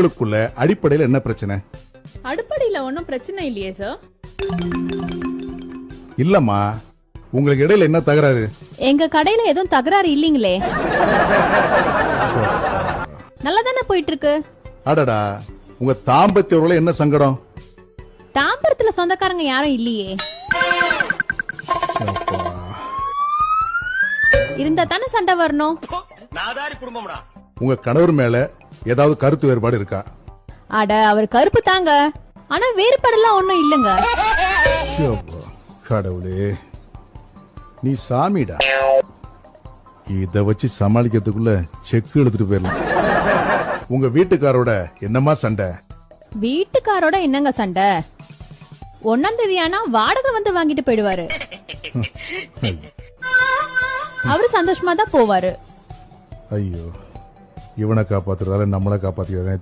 உங்களுக்குள்ள அடிப்படையில் என்ன பிரச்சனை? அடுப்படியில ஒன்றும் பிரச்சனை இல்லையே சார் இல்லம்மா உங்களுக்கு இடையில என்ன தகராறு? எங்க கடையில எதுவும் தகராறு இல்லீங்களே. நல்லா தானே போயிட்டு இருக்கு அடடா உங்க தாம்பத்திய உறவுல என்ன சங்கடம்? தாம்பரத்துல சொந்தக்காரங்க யாரும் இல்லையே. இருந்தா தானே சண்டை வரணும். நாதாரி குடும்பம்டா. உங்க கணவர் மேல ஏதாவது கருத்து வேறுபாடு இருக்கா? அட அவர் கருப்பு தாங்க. ஆனா வேறுபாடெல்லாம் ஒண்ணும் இல்லங்க. அப்பா, கடவுளே. நீ சாமிடா. இத வச்சு சமாளிக்கிறதுக்குள்ள செக்கு எடுத்துட்டு போயிடலாம். உங்க வீட்டுக்காரோட என்னமா சண்டை? வீட்டுக்காரோட என்னங்க சண்டை? ஒன்னாம் தேதி ஆனா வாடகை வந்து வாங்கிட்டு போயிடுவாரு. அவரு சந்தோஷமா தான் போவாரு. ஐயோ. இவனை காப்பாத்துறதால நம்மளை காப்பாத்திக்கிறதா?